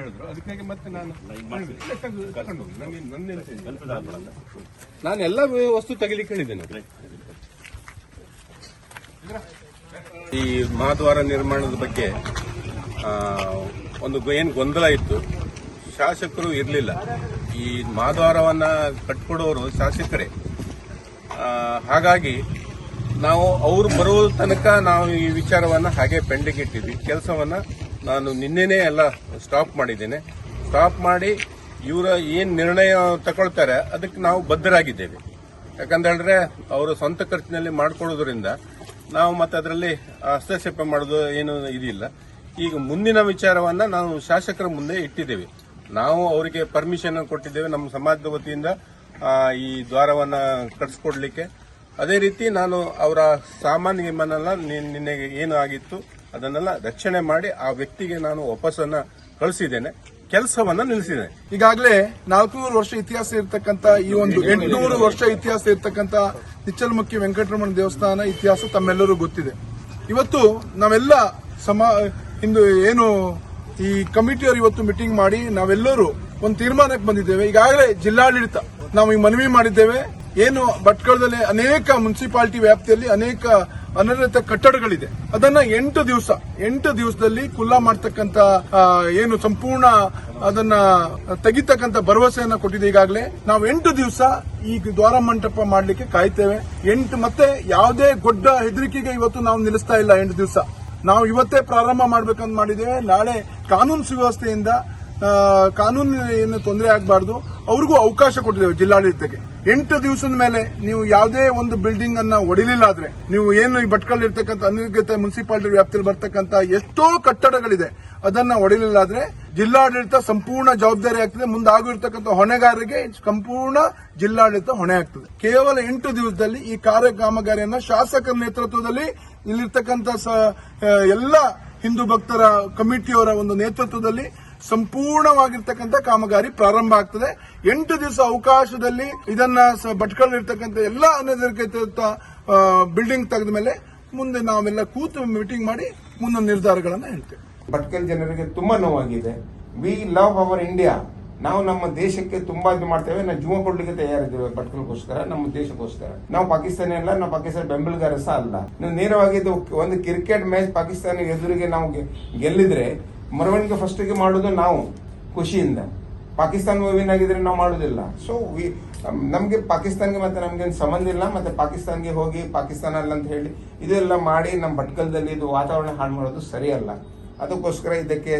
ಹೇಳಿದ್ರು. ಅದಕ್ಕಾಗಿ ಮತ್ತೆ ನಾನು ಎಲ್ಲ ವಸ್ತು ತೆಗಿಲಿಕ್ಕೆ ಹೇಳಿದ್ದೇನೆ. ಈ ಮಹಾದ್ವಾರ ನಿರ್ಮಾಣದ ಬಗ್ಗೆ ಒಂದು ಏನು ಏನ್ ಗೊಂದಲ ಇತ್ತು. ಶಾಸಕರು ಇರಲಿಲ್ಲ. ಈ ಮಹಾದ್ವಾರವನ್ನ ಕಟ್ಕೊಡೋರು ಶಾಸಕರೇ. ಹಾಗಾಗಿ ನಾವು ಅವರು ಬರುವ ತನಕ ನಾವು ಈ ವಿಚಾರವನ್ನ ಹಾಗೆ ಪೆಂಡಿಂಗ್ ಇಟ್ಟಿದ್ವಿ. ಕೆಲಸವನ್ನ ನಾನು ನಿನ್ನೆನೇ ಎಲ್ಲ ಸ್ಟಾಪ್ ಮಾಡಿದ್ದೇನೆ. ಸ್ಟಾಪ್ ಮಾಡಿ ಇವರ ಏನು ನಿರ್ಣಯ ತಗೊಳ್ತಾರೆ ಅದಕ್ಕೆ ನಾವು ಬದ್ಧರಾಗಿದ್ದೇವೆ. ಯಾಕಂತ ಹೇಳಿದ್ರೆ ಅವರು ಸ್ವಂತ ಖರ್ಚಿನಲ್ಲಿ ಮಾಡ್ಕೊಳ್ಳೋದ್ರಿಂದ ನಾವು ಮತ್ತೆ ಅದರಲ್ಲಿ ಹಸ್ತಕ್ಷೇಪ ಮಾಡೋದು ಏನು ಇದಿಲ್ಲ. ಈಗ ಮುಂದಿನ ವಿಚಾರವನ್ನ ನಾವು ಶಾಸಕರ ಮುಂದೆ ಇಟ್ಟಿದ್ದೇವೆ. ನಾವು ಅವರಿಗೆ ಪರ್ಮಿಷನ್ ಕೊಟ್ಟಿದ್ದೇವೆ ನಮ್ಮ ಸಮಾಜದ ವತಿಯಿಂದ ಈ ದ್ವಾರವನ್ನ ಕಟ್ಸ್ಕೊಡ್ಲಿಕ್ಕೆ. ಅದೇ ರೀತಿ ನಾನು ಅವರ ಸಾಮಾನ್ಯ ಮನೆಲ್ಲ ನಿನ್- ನಿನ್ನೆ ಏನು ಆಗಿತ್ತು? ಅದನ್ನೆಲ್ಲ ರಕ್ಷಣೆ ಮಾಡಿ ಆ ವ್ಯಕ್ತಿಗೆ ನಾನು ವಾಪಸ್ಸನ್ನ ಕಳಿಸಿದ್ದೇನೆ, ಕೆಲಸವನ್ನ ನಿಲ್ಲಿಸಿದೆ ಈಗಾಗಲೇ ನಾಲ್ಕುನೂರು ವರ್ಷ ಇತಿಹಾಸ ಇರತಕ್ಕಂತ ಈ ಒಂದು ಎಂಟುನೂರು ವರ್ಷ ಇತಿಹಾಸ ಇರತಕ್ಕಂತ ತಿಚ್ಚಲ್ಮುಕ್ಕಿ ವೆಂಕಟರಮಣ ದೇವಸ್ಥಾನ ಇತಿಹಾಸ ತಮ್ಮೆಲ್ಲರೂ ಗೊತ್ತಿದೆ. ಇವತ್ತು ನಾವೆಲ್ಲ ಸಮ, ಇಂದು ಏನು ಈ ಕಮಿಟಿಯವರು ಇವತ್ತು ಮೀಟಿಂಗ್ ಮಾಡಿ ನಾವೆಲ್ಲರೂ ಒಂದು ತೀರ್ಮಾನಕ್ಕೆ ಬಂದಿದ್ದೇವೆ. ಈಗಾಗಲೇ ಜಿಲ್ಲಾಡಳಿತ ನಾವು ಈ ಮನವಿ ಮಾಡಿದ್ದೇವೆ. ಏನು ಭಟ್ಕಳದಲ್ಲಿ ಅನೇಕ ಮುನ್ಸಿಪಾಲಿಟಿ ವ್ಯಾಪ್ತಿಯಲ್ಲಿ ಅನೇಕ ಅನರ್ಹತ ಕಟ್ಟಡಗಳಿದೆ. ಅದನ್ನ ಎಂಟು ದಿವಸ, ಎಂಟು ದಿವಸದಲ್ಲಿ ಕುಲ್ಲಾ ಮಾಡ್ತಕ್ಕಂತ ಏನು ಸಂಪೂರ್ಣ ಅದನ್ನ ತೆಗಿತಕ್ಕಂತ ಭರವಸೆಯನ್ನ ಕೊಟ್ಟಿದೆ ಈಗಾಗಲೇ. ನಾವು ಎಂಟು ದಿವಸ ಈ ದ್ವಾರ ಮಂಟಪ ಮಾಡಲಿಕ್ಕೆ ಕಾಯ್ತೇವೆ. ಎಂಟು ಮತ್ತೆ ಯಾವುದೇ ದೊಡ್ಡ ಹೆದರಿಕೆಗೆ ಇವತ್ತು ನಾವು ನಿಲ್ಲಿಸ್ತಾ ಇಲ್ಲ ಎಂಟು ದಿವಸ. ನಾವು ಇವತ್ತೇ ಪ್ರಾರಂಭ ಮಾಡ್ಬೇಕಂತ ಮಾಡಿದ್ದೇವೆ. ನಾಳೆ ಕಾನೂನು ಸುವ್ಯವಸ್ಥೆಯಿಂದ ಕಾನೂನು ಏನು ತೊಂದರೆ ಆಗಬಾರ್ದು. ಅವ್ರಿಗೂ ಅವಕಾಶ ಕೊಟ್ಟಿದ್ದೇವೆ ಜಿಲ್ಲಾಡಳಿತಕ್ಕೆ. ಎಂಟು ದಿವಸದ ಮೇಲೆ ನೀವು ಯಾವುದೇ ಒಂದು ಬಿಲ್ಡಿಂಗ್ ಅನ್ನ ಒಡಿಲಿಲ್ಲ ಆದ್ರೆ, ನೀವು ಏನು ಈ ಭಟ್ಕಲ್ ಅನಿರ್ಗತ ಮುನ್ಸಿಪಾಲಿಟಿ ವ್ಯಾಪ್ತಿಯಲ್ಲಿ ಬರ್ತಕ್ಕಂಥ ಎಷ್ಟೋ ಕಟ್ಟಡಗಳಿದೆ, ಅದನ್ನ ಒಡಿಲಿಲ್ಲ ಆದ್ರೆ ಜಿಲ್ಲಾಡಳಿತ ಸಂಪೂರ್ಣ ಜವಾಬ್ದಾರಿ ಆಗ್ತದೆ. ಮುಂದಾಗಿರ್ತಕ್ಕಂಥ ಹೊಣೆಗಾರರಿಗೆ ಸಂಪೂರ್ಣ ಜಿಲ್ಲಾಡಳಿತ ಹೊಣೆ ಆಗ್ತದೆ. ಕೇವಲ ಎಂಟು ದಿವಸದಲ್ಲಿ ಈ ಕಾರ್ಯ ಕಾಮಗಾರಿಯನ್ನ ಶಾಸಕರ ನೇತೃತ್ವದಲ್ಲಿ ಇಲ್ಲಿರ್ತಕ್ಕಂಥ ಎಲ್ಲ ಹಿಂದೂ ಭಕ್ತರ ಕಮಿಟಿಯವರ ಒಂದು ನೇತೃತ್ವದಲ್ಲಿ ಸಂಪೂರ್ಣವಾಗಿರ್ತಕ್ಕಂಥ ಕಾಮಗಾರಿ ಪ್ರಾರಂಭ ಆಗ್ತದೆ. ಎಂಟು ದಿವಸ ಅವಕಾಶದಲ್ಲಿ ಇದನ್ನ ಇರ್ತಕ್ಕಂಥ ಎಲ್ಲ ಅನಧಿಕೃತ ಬಿಲ್ಡಿಂಗ್ ತೆಗೆದ ಮೇಲೆ ಮುಂದೆ ನಾವೆಲ್ಲ ಕೂತು ಮೀಟಿಂಗ್ ಮಾಡಿ ಮುಂದಿನ ನಿರ್ಧಾರಗಳನ್ನ ಹೇಳ್ತೇವೆ. ಭಟ್ಕಲ್ ಜನರಿಗೆ ತುಂಬಾ ನೋವಾಗಿದೆ. ವಿ ಲವ್ ಅವರ್ ಇಂಡಿಯಾ ನಾವು ನಮ್ಮ ದೇಶಕ್ಕೆ ತುಂಬಾ ಇದು ಮಾಡ್ತೇವೆ. ನಾವು ಜೀವ ಕೊಡ್ಲಿಕ್ಕೆ ತಯಾರಿದ್ದೇವೆ ಭಟ್ಕಲ್ಗೋಸ್ಕರ ನಮ್ಮ ದೇಶಕ್ಕೋಸ್ಕರ ನಾವು ಪಾಕಿಸ್ತಾನ ಅಲ್ಲ, ನಾವು ಪಾಕಿಸ್ತಾನ ಬೆಂಬಲಿಗಾರ ಸಹ ಅಲ್ಲ. ನೀವು ನೇರವಾಗಿ ಒಂದು ಕ್ರಿಕೆಟ್ ಮ್ಯಾಚ್ ಪಾಕಿಸ್ತಾನ ಎದುರಿಗೆ ನಾವು ಗೆಲ್ಲಿದ್ರೆ ಮೆರವಣಿಗೆ ಫಸ್ಟಿಗೆ ಮಾಡೋದು ನಾವು, ಖುಷಿಯಿಂದ. ಪಾಕಿಸ್ತಾನ ಮೂವಿನ ಆಗಿದ್ರೆ ನಾವು ಮಾಡೋದಿಲ್ಲ. ಸೊ ನಮಗೆ ಪಾಕಿಸ್ತಾನ್ಗೆ ಮತ್ತೆ ನಮ್ಗೆ ಸಂಬಂಧ ಇಲ್ಲ, ಮತ್ತೆ ಪಾಕಿಸ್ತಾನ್ಗೆ ಹೋಗಿ ಪಾಕಿಸ್ತಾನ ಅಲ್ಲ ಅಂತ ಹೇಳಿ ಇದೆಲ್ಲ ಮಾಡಿ ನಮ್ಮ ಭಟ್ಕಲದಲ್ಲಿ ಇದು ವಾತಾವರಣ ಹಾಳು ಮಾಡೋದು ಸರಿಯಲ್ಲ. ಅದಕ್ಕೋಸ್ಕರ ಇದಕ್ಕೆ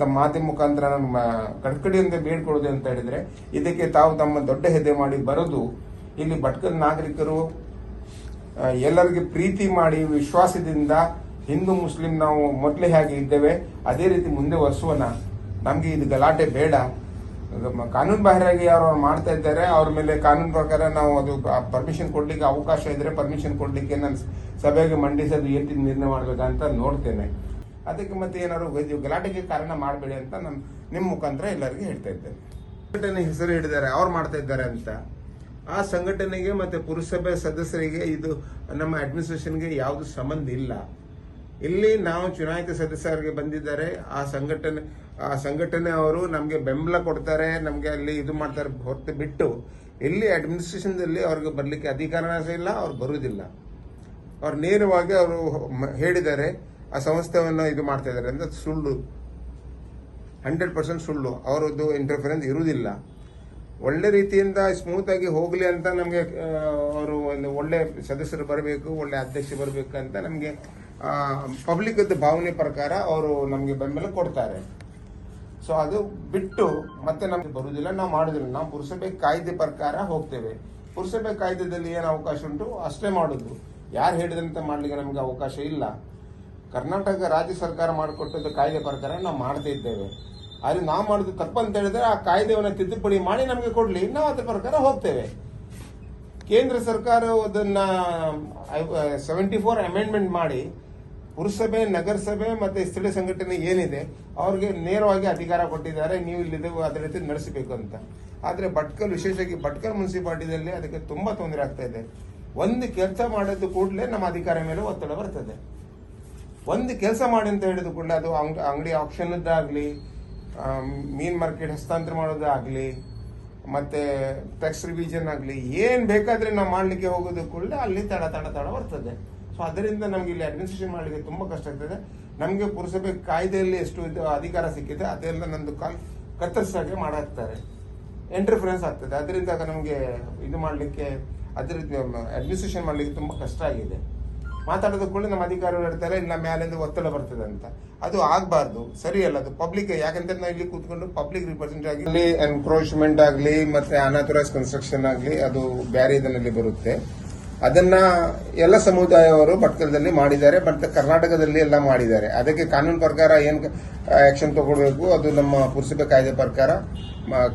ತಮ್ಮ ಮಾತಿನ ಮುಖಾಂತರ ನಮ್ಮ ಕಡ್ಕಡಿಯಿಂದ ಬೇಡ್ಕೊಳ್ಳೋದು ಅಂತ ಹೇಳಿದ್ರೆ, ಇದಕ್ಕೆ ತಾವು ತಮ್ಮ ದೊಡ್ಡ ಹೆದೆ ಮಾಡಿ ಬರೋದು, ಇಲ್ಲಿ ಭಟ್ಕಲ್ ನಾಗರಿಕರು ಎಲ್ಲರಿಗೆ ಪ್ರೀತಿ ಮಾಡಿ ವಿಶ್ವಾಸದಿಂದ ಹಿಂದೂ ಮುಸ್ಲಿಂ ನಾವು ಮೊದಲೇ ಹೇಗೆ ಇದ್ದೇವೆ. ಅದೇ ರೀತಿ ಮುಂದೆ ವರ್ಷವನ್ನ ನಮಗೆ ಇದು ಗಲಾಟೆ ಬೇಡ. ಕಾನೂನು ಬಾಹಿರಾಗಿ ಯಾರು ಅವ್ರು ಮಾಡ್ತಾ ಇದ್ದಾರೆ, ಅವ್ರ ಮೇಲೆ ಕಾನೂನು ಪ್ರಕಾರ ನಾವು ಅದು ಪರ್ಮಿಷನ್ ಕೊಡ್ಲಿಕ್ಕೆ ಅವಕಾಶ ಇದ್ರೆ ಪರ್ಮಿಷನ್ ಕೊಡ್ಲಿಕ್ಕೆ ನಾನು ಸಭೆಗೆ ಮಂಡಿಸೋದು ಏನ್ ನಿರ್ಣಯ ಮಾಡ್ಬೇಕಂತ ನೋಡ್ತೇನೆ. ಅದಕ್ಕೆ ಮತ್ತೆ ಏನಾದ್ರು ಗಲಾಟೆಗೆ ಕಾರಣ ಮಾಡಬೇಡಿ ಅಂತ ನಾನು ನಿಮ್ಮ ಮುಖಾಂತರ ಎಲ್ಲರಿಗೂ ಹೇಳ್ತಾ ಇದ್ದೇನೆ. ಸಂಘಟನೆ ಹೆಸರು ಹಿಡಿದಾರೆ, ಅವ್ರು ಮಾಡ್ತಾ ಇದ್ದಾರೆ ಅಂತ. ಆ ಸಂಘಟನೆಗೆ ಮತ್ತೆ ಪುರಸಭೆ ಸದಸ್ಯರಿಗೆ ಇದು ನಮ್ಮ ಅಡ್ಮಿನಿಸ್ಟ್ರೇಷನ್ಗೆ ಯಾವುದು ಸಂಬಂಧ ಇಲ್ಲ. ಇಲ್ಲಿ ನಾವು ಚುನಾಯಿತ ಸದಸ್ಯರಿಗೆ ಬಂದಿದ್ದಾರೆ. ಆ ಸಂಘಟನೆ ಆ ಸಂಘಟನೆ ಅವರು ನಮಗೆ ಬೆಂಬಲ ಕೊಡ್ತಾರೆ, ನಮಗೆ ಅಲ್ಲಿ ಇದು ಮಾಡ್ತಾರೆ ಹೊರತು ಬಿಟ್ಟು ಇಲ್ಲಿ ಅಡ್ಮಿನಿಸ್ಟ್ರೇಷನ್ದಲ್ಲಿ ಅವ್ರಿಗೆ ಬರಲಿಕ್ಕೆ ಅಧಿಕಾರ ಸಹ ಇಲ್ಲ, ಅವ್ರು ಬರುವುದಿಲ್ಲ. ಅವ್ರು ನೇರವಾಗಿ ಅವರು ಹೇಳಿದ್ದಾರೆ, ಆ ಸಂಸ್ಥೆಯನ್ನು ಇದು ಮಾಡ್ತಾ ಇದ್ದಾರೆ ಅಂದರೆ ಸುಳ್ಳು. ಹಂಡ್ರೆಡ್ ಪರ್ಸೆಂಟ್ ಸುಳ್ಳು. ಅವರದ್ದು ಇಂಟರ್ಫರೆನ್ಸ್ ಇರುವುದಿಲ್ಲ. ಒಳ್ಳೆ ರೀತಿಯಿಂದ ಸ್ಮೂತಾಗಿ ಹೋಗ್ಲಿ ಅಂತ ನಮಗೆ ಅವರು ಒಂದು ಒಳ್ಳೆ ಸದಸ್ಯರು ಬರಬೇಕು, ಒಳ್ಳೆ ಅಧ್ಯಕ್ಷ ಬರಬೇಕು ಅಂತ ನಮಗೆ ಪಬ್ಲಿಕ್ ಭಾವನೆ ಪ್ರಕಾರ ಅವರು ನಮಗೆ ಬೆಂಬಲ ಕೊಡ್ತಾರೆ. ಸೊ ಅದು ಬಿಟ್ಟು ಮತ್ತೆ ನಮಗೆ ಬರುವುದಿಲ್ಲ ನಾವು ಮಾಡುದಿಲ್ಲ. ನಾವು ಪುರಸಭೆ ಕಾಯ್ದೆ ಪ್ರಕಾರ ಹೋಗ್ತೇವೆ. ಪುರಸಭೆ ಕಾಯ್ದೆದಲ್ಲಿ ಏನು ಅವಕಾಶ ಉಂಟು? ಅಷ್ಟೇ ಮಾಡುದು. ಯಾರು ಹೇಳಿದಂತೆ ಮಾಡಲಿಕ್ಕೆ ನಮಗೆ ಅವಕಾಶ ಇಲ್ಲ. ಕರ್ನಾಟಕ ರಾಜ್ಯ ಸರ್ಕಾರ ಮಾಡಿಕೊಟ್ಟದ್ದು ಕಾಯ್ದೆ ಪ್ರಕಾರ ನಾವು ಮಾಡ್ತಾ ಇದ್ದೇವೆ. ಆದರೆ ನಾವು ಮಾಡೋದು ತಪ್ಪಂತ ಹೇಳಿದ್ರೆ ಆ ಕಾಯ್ದೆಯನ್ನು ತಿದ್ದುಪಡಿ ಮಾಡಿ ನಮಗೆ ಕೊಡ್ಲಿ. ನಾವು ಅದ್ರ ಪ್ರಕಾರ ಹೋಗ್ತೇವೆ. ಕೇಂದ್ರ ಸರ್ಕಾರ ಅದನ್ನ ಸೆವೆಂಟಿ ಫೋರ್ ಅಮೆಂಡ್ಮೆಂಟ್ ಮಾಡಿ ಪುರಸಭೆ, ನಗರಸಭೆ ಮತ್ತೆ ಸ್ಥಳೀಯ ಸಂಘಟನೆ ಏನಿದೆ, ಅವ್ರಿಗೆ ನೇರವಾಗಿ ಅಧಿಕಾರ ಕೊಟ್ಟಿದ್ದಾರೆ, ನೀವು ಇಲ್ಲಿದೆ ಅದೇ ರೀತಿ ನಡೆಸಬೇಕು ಅಂತ. ಆದರೆ ಭಟ್ಕಲ್, ವಿಶೇಷವಾಗಿ ಭಟ್ಕಲ್ ಮುನ್ಸಿಪಾಲಿಟಿದಲ್ಲಿ ಅದಕ್ಕೆ ತುಂಬ ತೊಂದರೆ ಆಗ್ತಾ ಇದೆ. ಒಂದು ಕೆಲಸ ಮಾಡೋದು ಕೂಡಲೇ ನಮ್ಮ ಅಧಿಕಾರ ಮೇಲೆ ಒತ್ತಡ ಬರ್ತದೆ. ಒಂದು ಕೆಲಸ ಮಾಡಿ ಅಂತ ಹೇಳಿದ ಕೂಡಲೇ ಅದು ಅಂಗಡಿ ಅಂಗಡಿ ಆಪ್ಷನ್ದಾಗಲಿ ಮೀನ್ ಮಾರ್ಕೆಟ್ ಹಸ್ತಾಂತರ ಮಾಡೋದಾಗಲಿ, ಮತ್ತೆ ಟ್ಯಾಕ್ಸ್ ರಿವಿಷನ್ ಆಗಲಿ, ಏನು ಬೇಕಾದರೆ ನಾವು ಮಾಡಲಿಕ್ಕೆ ಹೋಗೋದು ಕೂಡಲೇ ಅಲ್ಲಿ ತಡ ತಡ ತಡ ಬರ್ತದೆ. ಸೊ ಅದರಿಂದ ನಮಗೆ ಇಲ್ಲಿ ಅಡ್ಮಿನಿಸ್ಟ್ರೇಷನ್ ಮಾಡಲಿಕ್ಕೆ ತುಂಬಾ ಕಷ್ಟ ಆಗ್ತದೆ. ನಮಗೆ ಪುರಸಭೆ ಕಾಯ್ದೆಯಲ್ಲಿ ಎಷ್ಟು ಅಧಿಕಾರ ಸಿಕ್ಕಿದೆ, ಅದೆಲ್ಲ ನಂದು ಕಾಲ್ ಕತ್ತರಿಸಾಗೆ ಮಾಡಾಕ್ತಾರೆ. ಇಂಟರ್ಫರೆನ್ಸ್ ಆಗ್ತದೆ. ಅದರಿಂದ ನಮಗೆ ಇದು ಮಾಡಲಿಕ್ಕೆ, ಅದ್ರ ಅಡ್ಮಿನಿಸ್ಟ್ರೇಷನ್ ಮಾಡಲಿಕ್ಕೆ ತುಂಬಾ ಕಷ್ಟ ಆಗಿದೆ. ಮಾತಾಡೋದ ಕೂಡ ನಮ್ಮ ಅಧಿಕಾರಿಗಳು ಹೇಳ್ತಾರೆ, ಇಲ್ಲ ಮೇಲಿಂದ ಒತ್ತಡ ಬರ್ತದೆ ಅಂತ. ಅದು ಆಗ್ಬಾರ್ದು. ಸರಿಯಲ್ಲ ಅದು ಪಬ್ಲಿಕ್ ಯಾಕಂದ್ರೆ ನಾವು ಇಲ್ಲಿ ಕೂತ್ಕೊಂಡು ಪಬ್ಲಿಕ್ ರಿಪ್ರೆಸೆಂಟ್ ಆಗಲಿ ಎನ್ಕ್ರೋಚ್ಮೆಂಟ್ ಆಗಲಿ, ಮತ್ತೆ ಅನಾಥರೈಸ್ ಕನ್ಸ್ಟ್ರಕ್ಷನ್ ಆಗಲಿ, ಅದು ಬೇರೆ ಇದರಲ್ಲಿ ಬರುತ್ತೆ. ಅದನ್ನ ಎಲ್ಲ ಸಮುದಾಯವರು ಭಟ್ಕಲದಲ್ಲಿ ಮಾಡಿದ್ದಾರೆ ಬಟ್ ಕರ್ನಾಟಕದಲ್ಲಿ ಎಲ್ಲ ಮಾಡಿದ್ದಾರೆ. ಅದಕ್ಕೆ ಕಾನೂನು ಪ್ರಕಾರ ಏನ್ ಆಕ್ಷನ್ ತಗೊಳ್ಬೇಕು, ಅದು ನಮ್ಮ ಪುರಸಭೆ ಕಾಯ್ದೆ ಪ್ರಕಾರ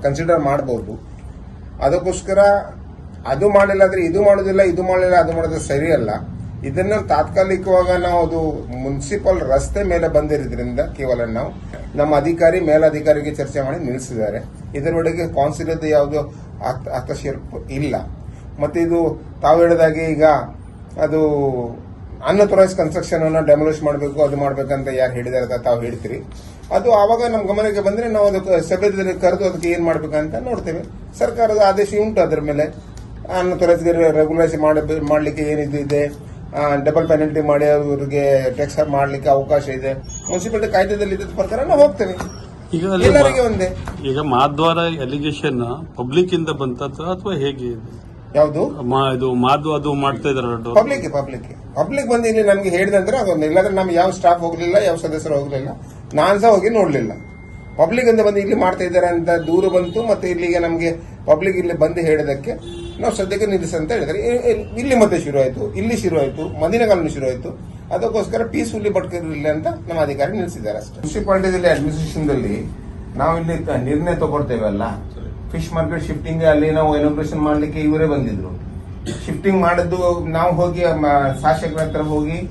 ಕನ್ಸಿಡರ್ ಮಾಡಬಹುದು ಅದಕ್ಕೋಸ್ಕರ ಅದು ಮಾಡಿಲ್ಲ ಅಂದ್ರೆ ಇದು ಮಾಡೋದಿಲ್ಲ, ಇದು ಮಾಡಲಿಲ್ಲ, ಅದು ಮಾಡೋದು ಸರಿಯಲ್ಲ. ಇದನ್ನ ತಾತ್ಕಾಲಿಕವಾಗ ನಾವು ಅದು ಮುನ್ಸಿಪಲ್ ರಸ್ತೆ ಮೇಲೆ ಬಂದಿರೋದ್ರಿಂದ ಕೇವಲ ನಾವು ನಮ್ಮ ಅಧಿಕಾರಿ, ಮೇಲಧಿಕಾರಿಗೆ ಚರ್ಚೆ ಮಾಡಿ ನಿಲ್ಲಿಸಿದ್ದಾರೆ. ಇದರೊಳಗೆ ಕೌನ್ಸಿಲದ ಯಾವುದು ಹಸ್ತ- ಹಸ್ತಕ್ಷೇಪ ಇಲ್ಲ. ಮತ್ತೆ ಇದು ತಾವು ಹೇಳಿದಾಗೆ ಈಗ ಅದು ಅನ್ಅಥರೈಸ್ ಕನ್ಸ್ಟ್ರಕ್ಷನನ್ನು ಅನ್ನ ಡೆಮೊಲಿಷ್ ಮಾಡಬೇಕು ಅದು ಮಾಡಬೇಕಂತ ಯಾರು ಹೇಳಿದಾರೆ ತಾವು ಹೇಳ್ತೀರಿ. ಅದು ಆವಾಗ ನಮ್ಮ ಗಮನಕ್ಕೆ ಬಂದ್ರೆ ನಾವು ಅದಕ್ಕೆ ಸಭೆಯಲ್ಲಿ ಕರೆದು ಅದಕ್ಕೆ ಏನು ಮಾಡಬೇಕಂತ ನೋಡ್ತೇವೆ. ಸರ್ಕಾರದ ಆದೇಶ ಉಂಟು ಅದರ ಮೇಲೆ. ಅನ್ಅಥರೈಸ್ ರೆಗ್ಯುಲೇಷನ್ ಮಾಡಲಿಕ್ಕೆ ಏನಿದು ಇದೆ. ಡಬಲ್ ಪೆನಲ್ಟಿ ಮಾಡಿ ಅವರಿಗೆ ಟ್ಯಾಕ್ಸ್ ಮಾಡಲಿಕ್ಕೆ ಅವಕಾಶ ಇದೆ. ಮುನ್ಸಿಪಾಲಿಟಿ ಕಾಯ್ದೆದಲ್ಲಿ ಇದ್ದ ಪ್ರಕಾರ ನಾವು ಹೋಗ್ತೇವೆ. ಈಗ ಎಲ್ಲರಿಗೆ ಒಂದೇ. ಈಗ ಮಾದ್ವಾರ ಎಲಿಗೇಷನ್ ಪಬ್ಲಿಕ್ ಇಂದ ಬಂತ ಅಥವಾ ಹೇಗೆ ಇದು? ಯಾವುದು? ಮಾ- ಇದು ಮಾದು ಅದು ಮಾಡ್ತಾ ಇದಾರೆ ಪಬ್ಲಿಕ್ ಪಬ್ಲಿಕ್ ಪಬ್ಲಿಕ್ ಬಂದು ಇಲ್ಲಿ ನಮ್ಗೆ ಹೇಳಿದಂದ್ರೆ ಅದೊಂದು ಇಲ್ಲಾಂದ್ರೆ ನಮ್ಗೆ ಯಾವ ಸ್ಟಾಫ್ ಹೋಗ್ಲಿಲ್ಲ ಯಾವ ಸದಸ್ಯರು ಹೋಗ್ಲಿಲ್ಲ. ನಾನು ಸಹ ಹೋಗಿ ನೋಡ್ಲಿಲ್ಲ. ಪಬ್ಲಿಕ್ ಅಂತ ಬಂದು ಇಲ್ಲಿ ಮಾಡ್ತಾ ಇದ್ದಾರೆ ಅಂತ ದೂರು ಬಂತು ಮತ್ತೆ ಇಲ್ಲಿಗೆ ನಮಗೆ ಪಬ್ಲಿಕ್ ಇಲ್ಲಿ ಬಂದು ಹೇಳಿದಕ್ಕೆ ನಾವು ಸದ್ಯಕ್ಕೆ ನಿಲ್ಲಿಸಿ ಅಂತ ಹೇಳಿದ್ರೆ ಇಲ್ಲಿ ಮತ್ತೆ ಶುರು ಆಯ್ತು ಇಲ್ಲಿ ಶುರು ಆಯ್ತು ಕಾಲನ ಶುರು ಆಯ್ತು. ಅದಕ್ಕೋಸ್ಕರ ಪೀಸ್ಫುಲ್ಲಿ ಬಟ್ಕಿರಲಿಲ್ಲ ಅಂತ ನಮ್ಮ ಅಧಿಕಾರಿ ನಿಲ್ಲಿಸಿದ್ದಾರೆ ಅಷ್ಟೇ. ಮುನ್ಸಿಪಾಲಿಟಿದಲ್ಲಿ ಅಡ್ಮಿನಿಸ್ಟ್ರೇಷನ್ ದಲ್ಲಿ ನಾವು ಇಲ್ಲಿ ನಿರ್ಣಯ ತಗೊಳ್ತೇವಲ್ಲ ಫಿಶ್ ಮಾರ್ಕೆಟ್ ಶಿಫ್ಟಿಂಗ್ ಅಲ್ಲಿ ನಾವು ಇನಾಗ್ರೇಷನ್ ಮಾಡ್ಲಿಕ್ಕೆ ಇವರೇ ಬಂದಿದ್ರು. ಶಿಫ್ಟಿಂಗ್ ಮಾಡಿದ್ದು ನಾವು ಹೋಗಿ ಶಾಸಕರ ಹತ್ರ ಹೋಗಿ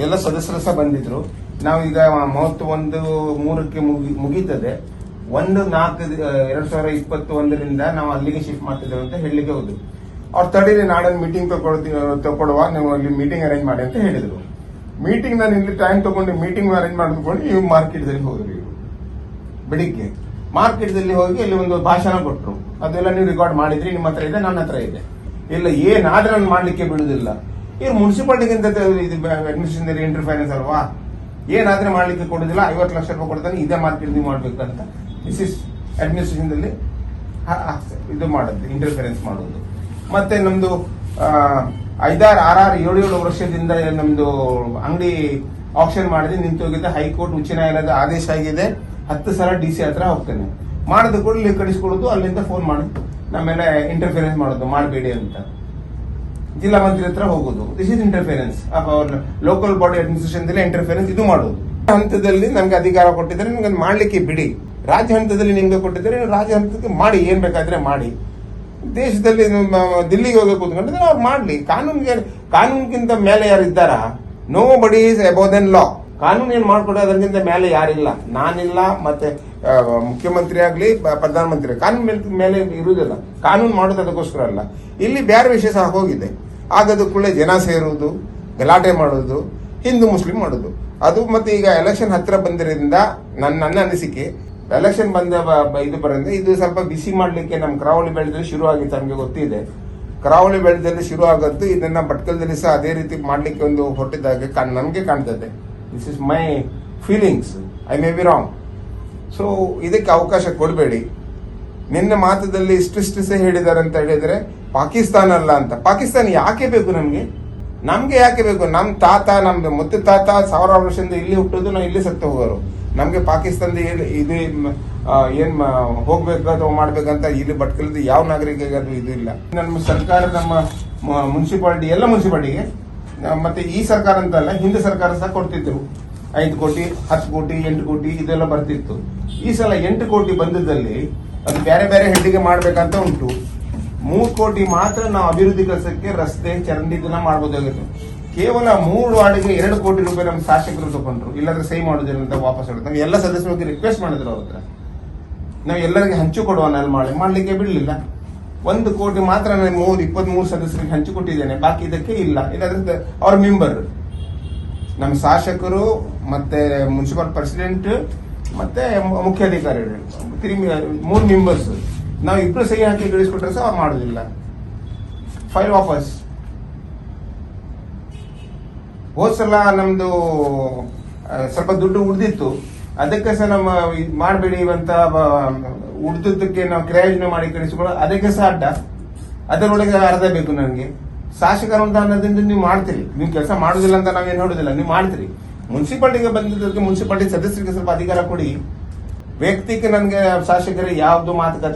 ಎಲ್ಲ ಸದಸ್ಯರು ಸಹ ಬಂದಿದ್ರು. ನಾವು ಈಗ ಮೂವತ್ತೊಂದು ಮೂರಕ್ಕೆ ಮುಗಿ- ಮುಗೀತದೆ. ಒಂದು ನಾಲ್ಕು ಎರಡ್ ಸಾವಿರ ಇಪ್ಪತ್ತು ಒಂದರಿಂದ ನಾವು ಅಲ್ಲಿಗೆ ಶಿಫ್ಟ್ ಮಾಡ್ತಿದ್ದೇವೆ ಅಂತ ಹೇಳಲಿಕ್ಕೆ ಹೋದ್ರು. ಅವ್ರು ತಡೀರಿ ನಾಡಲ್ಲಿ ಮೀಟಿಂಗ್ ತಗೊಳ್ತೀವಿ ತಗೊಳ್ಳುವ, ನೀವು ಅಲ್ಲಿ ಮೀಟಿಂಗ್ ಅರೇಂಜ್ ಮಾಡಿ ಅಂತ ಹೇಳಿದ್ರು. ಮೀಟಿಂಗ್ ನಾನು ಇಲ್ಲಿ ಟೈಮ್ ತಗೊಂಡು ಮೀಟಿಂಗ್ ಅರೇಂಜ್ ಮಾಡಿಕೊಂಡು ಇವ್ ಮಾರ್ಕೆಟ್ ಹೋದ್ರಿ ಹೋದ್ರು ಇವ್ರು. ಬೆಳಿಗ್ಗೆ. ಮಾರ್ಕೆಟ್ ದಲ್ಲಿ ಹೋಗಿ ಅಲ್ಲಿ ಒಂದು ಭಾಷಣ ಕೊಟ್ಟರು ಅದೆಲ್ಲ ನೀವು ರೆಕಾರ್ಡ್ ಮಾಡಿದ್ರಿ ನಿಮ್ಮ ಹತ್ರ ಇದೆ ನನ್ನ ಹತ್ರ ಇದೆ. ಇಲ್ಲ ಏನಾದ್ರೆ ನಾನು ಮಾಡ್ಲಿಕ್ಕೆ ಬಿಡುದಿಲ್ಲ. ಇವ್ರು ಮುನ್ಸಿಪಾಲ್ಟಿಗಿಂತ ಇದು ಅಡ್ಮಿನಿಸ್ಟ್ರೇಷನ್ ಇಂಟರ್ಫೈರೆನ್ಸ್ ಅಲ್ವಾ? ಏನಾದ್ರೆ ಮಾಡ್ಲಿಕ್ಕೆ ಕೊಡುದಿಲ್ಲ ಐವತ್ತು ಲಕ್ಷ ರೂಪಾಯಿ ಕೊಡ್ತಾನೆ ಇದೇ ಮಾರ್ಕೆಟ್ ನೀವು ಮಾಡ್ಬೇಕಂತ. ದಿಸ್ ಇಸ್ ಅಡ್ಮಿನಿಸ್ಟ್ರೇಷನ್ ದಲ್ಲಿ ಹ- ಹ- ಇದು ಮಾಡೋದು ಇಂಟರ್ಫಿರೆನ್ಸ್ ಮಾಡೋದು. ಮತ್ತೆ ನಮ್ದು ಆ, ಐದಾರು ಆರಾರು ಏಳು ಏಳು ವರ್ಷದಿಂದ ನಮ್ದು ಅಂಗಡಿ ಆಪ್ಷನ್ ಮಾಡಿದ್ರೆ ನಿಂತು ಹೋಗಿದೆ ಹೈಕೋರ್ಟ್ ಉಚ್ಚ ನ್ಯಾಯಾಲಯದ ಆದೇಶ ಆಗಿದೆ. ಹತ್ತು ಸಲ ಡಿ ಸಿ ಹತ್ರ ಹೋಗ್ತೇನೆ. ಮಾಡಿದ ಕೂಡಲೇ ಕಳಿಸ್ಕೊಡೋದು, ಅಲ್ಲಿಂದ ಫೋನ್ ಮಾಡಿ ನಮ್ಮೆಲ್ಲ ಇಂಟರ್ಫಿರೆನ್ಸ್ ಮಾಡೋದು, ಮಾಡಬೇಡಿ ಅಂತ. ಜಿಲ್ಲಾ ಮಂತ್ರಿ ಹತ್ರ ಹೋಗೋದು. This is interference local body administration interference ಇದು ಮಾಡೋದು. ಹಂತದಲ್ಲಿ ನಮ್ಗೆ ಅಧಿಕಾರ ಕೊಟ್ಟಿದ್ದಾರೆ ನಿಮ್ಗೆ ಮಾಡ್ಲಿಕ್ಕೆ ಬಿಡಿ. ರಾಜ್ಯ ಹಂತದಲ್ಲಿ ನಿಮ್ಗೆ ಕೊಟ್ಟಿದ್ದಾರೆ ನೀವು ರಾಜ್ಯ ಹಂತಕ್ಕೆ ಮಾಡಿ, ಏನ್ ಬೇಕಾದ್ರೆ ಮಾಡಿ. ದೇಶದಲ್ಲಿ ದಿಲ್ಲಿಗೆ ಹೋಗಿ ಕೂತ್ಕೊಂಡಿದ್ರೆ ಅವ್ರು ಮಾಡ್ಲಿ. ಕಾನೂನಿಗೆ, ಕಾನೂನಿಗಿಂತ ಮೇಲೆ ಯಾರು ಇದ್ದಾರಾ ನೋ ಬಡಿ ಇಸ್ ಅಬೌ ದೆನ್ ಲಾ ಕಾನೂನು ಏನ್ ಮಾಡ್ಕೊಡೋದ್ರಿಂದ ಮೇಲೆ ಯಾರಿಲ್ಲ. ನಾನಿಲ್ಲ, ಮತ್ತೆ ಮುಖ್ಯಮಂತ್ರಿ ಆಗಲಿ ಪ್ರಧಾನಮಂತ್ರಿ, ಕಾನೂನು ಮೇಲೆ ಇರುವುದಿಲ್ಲ. ಕಾನೂನು ಮಾಡೋದು ಅದಕ್ಕೋಸ್ಕರ ಅಲ್ಲ. ಇಲ್ಲಿ ಬೇರೆ ವಿಷಯ ಸಹ ಹೋಗಿದೆ. ಆಗದು ಕೂಡಲೇ ಜನ ಸೇರುವುದು ಗಲಾಟೆ ಮಾಡೋದು ಹಿಂದೂ ಮುಸ್ಲಿಂ ಮಾಡೋದು ಅದು ಮತ್ತೆ ಈಗ ಎಲೆಕ್ಷನ್ ಹತ್ತಿರ ಬಂದಿರೋದ್ರಿಂದ ನನ್ನ ನನ್ನ ಅನಿಸಿಕೆ, ಎಲೆಕ್ಷನ್ ಬಂದ ಇದು ಬರೋದ್ರಿಂದ ಇದು ಸ್ವಲ್ಪ ಬಿಸಿ ಮಾಡಲಿಕ್ಕೆ ನಮ್ಮ ಕರಾವಳಿ ಬೆಳೆದಲ್ಲಿ ಶುರು ಆಗಿತ್ತು ನಮಗೆ ಗೊತ್ತಿದೆ. ಕರಾವಳಿ ಬೆಳೆದಲ್ಲಿ ಶುರು ಆಗದ್ದು ಇದನ್ನ ಭಟ್ಕಲದಲ್ಲಿ ಸಹ ಅದೇ ರೀತಿ ಮಾಡಲಿಕ್ಕೆ ಒಂದು ಹೊರಟಿದ್ದಾಗೆ ನನಗೆ ಕಾಣ್ತದೆ. This is my feelings I may be wrong so ಇದಕ್ಕೆ ಅವಕಾಶ ಕೊಡಬೇಡಿ. ನಿನ್ನ ಮಾತದಲ್ಲಿ ಇಷ್ಟು ಸಹ ಹೇಳಿದ್ದಾರೆ ಅಂತ ಹೇಳಿದರೆ ಪಾಕಿಸ್ತಾನ ಅಲ್ಲ ಅಂತ. ಪಾಕಿಸ್ತಾನ ಯಾಕೆ ಬೇಕು ನಮಗೆ? ನಮಗೆ ಯಾಕೆ ಬೇಕು? ನಮ್ಮ ತಾತ ನಮ್ಮ ಮುತ್ತು ತಾತ ಸಾವಿರಾರು ವರ್ಷದಿಂದ ಇಲ್ಲಿ ಹುಟ್ಟೋದು ನಾವು ಇಲ್ಲಿ ಸತ್ತು ಹೋಗೋರು. ನಮಗೆ ಪಾಕಿಸ್ತಾನದ ಏನು ಇದು ಏನು ಆ, ಏನ್ ಮ- ಹೋಗ್ಬೇಕು ಅಥವಾ ಮಾಡ್ಬೇಕಂತ ಇಲ್ಲಿ ಬಟ್ಕಲ್ದು ಯಾವ ನಾಗರಿಕರಿಗೆ ಅದು ಇದು ಇಲ್ಲ. ನಮ್ಮ ಸರ್ಕಾರ ನಮ್ಮ ಮುನ್ಸಿಪಾಲಿಟಿ ಎಲ್ಲ ಮುನ್ಸಿಪಾಲಿಟಿಗೆ ಮತ್ತೆ ಈ ಸರ್ಕಾರ ಅಂತ ಅಲ್ಲ ಹಿಂದೆ ಸರ್ಕಾರ ಸಹ ಕೊಡ್ತಿದ್ರು. ಐದು ಕೋಟಿ, ಹತ್ತು ಕೋಟಿ, ಎಂಟು ಕೋಟಿ ಇದೆಲ್ಲ ಬರ್ತಿತ್ತು. ಈ ಸಲ ಎಂಟು ಕೋಟಿ ಬಂದದಲ್ಲಿ ಅದು ಬೇರೆ ಬೇರೆ ಹೆಡ್ಡಿಗೆ ಮಾಡ್ಬೇಕಂತ ಉಂಟು. ಮೂರು ಕೋಟಿ ಮಾತ್ರ ನಾವು ಅಭಿವೃದ್ಧಿ ಕೆಲಸಕ್ಕೆ ರಸ್ತೆ, ಚರಂಡಿ ಇದನ್ನ ಮಾಡಬಹುದಾಗಿತ್ತು ಕೇವಲ ಮೂರು ವಾರ್ಡ್ಗೆ ಎರಡು ಕೋಟಿ ರೂಪಾಯಿ ನಮ್ಮ ಶಾಸಕರು ತಗೊಂಡ್ರು. ಇಲ್ಲಾಂದ್ರೆ ಸಹಿ ಮಾಡೋದಿಲ್ಲ ಅಂತ ವಾಪಸ್ ನಾವು ಎಲ್ಲ ಸದಸ್ಯರಿಗೆ ರಿಕ್ವೆಸ್ಟ್ ಮಾಡಿದ್ರು ಅವ್ರ ಹತ್ರ. ನಾವು ಎಲ್ಲರಿಗೆ ಹಂಚು ಕೊಡುವ ಅಲ್ಲಿ ಮಾಡಿ ಮಾಡ್ಲಿಕ್ಕೆ ಬಿಡ್ಲಿಲ್ಲ. ಒಂದು ಕೋಟಿ ಮಾತ್ರ ನಾನು ಮೂರು ಇಪ್ಪತ್ತ್ ಮೂರು ಸದಸ್ಯರಿಗೆ ಹಂಚಿಕೊಟ್ಟಿದ್ದೇನೆ. ಬಾಕಿ ಇದಕ್ಕೆ ಇಲ್ಲ. ಇಲ್ಲಾಂದ್ರೆ ಅವ್ರ ಮೆಂಬರ್. ನಮ್ಮ ಶಾಸಕರು ಮತ್ತೆ ಮುನ್ಸಿಪಲ್ ಪ್ರೆಸಿಡೆಂಟ್ ಮತ್ತೆ ಮುಖ್ಯ ಮುಖ್ಯಾಧಿಕಾರಿಗಳು. ತಿರುಗಿ ಮೂರು ಮೆಂಬರ್ಸ್. ನಾವು ಇಬ್ಬರು ಸಹಿ ಹಾಕಿ ಗಳಿಸ್ಕೊಟ್ರೆ ಸಹ ಮಾಡೋದಿಲ್ಲ. ಫೈಲ್ ವಾಪಸ್. ಹೋದ್ಸಲ ನಮ್ಮದು ಸ್ವಲ್ಪ ದುಡ್ಡು ಉಳಿದಿತ್ತು. ಅದಕ್ಕೆ ಸಹ ನಮ್ಮ ಮಾಡಬೇಡಿ ಅಂತ ಉಳಿದಕ್ಕೆ ನಾವು ಕ್ರಯೋಜನೆ ಮಾಡಿ ಕಳಿಸಿಕೊಳ್ಳೋ ಅದಕ್ಕೆ ಸಹ ಅಡ್ಡ. ಅದರೊಳಗೆ ಅರ್ಧ ಬೇಕು ನನಗೆ. ಅಂತ ಅನುದಾನದಿಂದ ನೀವು ಮಾಡ್ತೀರಿ. ನೀವು ಕೆಲಸ ಮಾಡುದಿಲ್ಲ ಅಂತ ನಾವೇನು ನೋಡುದಿಲ್ಲ ನೀವು ಮಾಡ್ತೀರಿ. ಮುನ್ಸಿಪಾಲ್ಟಿಗೆ ಬಂದಿದ್ದಕ್ಕೆ ಮುನ್ಸಿಪಾಲ್ಟಿ ಸದಸ್ಯರಿಗೆ ಸ್ವಲ್ಪ ಅಧಿಕಾರ ಕೊಡಿ. ವ್ಯಕ್ತಿಗೆ ನನಗೆ, ಶಾಸಕರಿಗೆ ಯಾವ್ದು ಮಾತುಕತೆ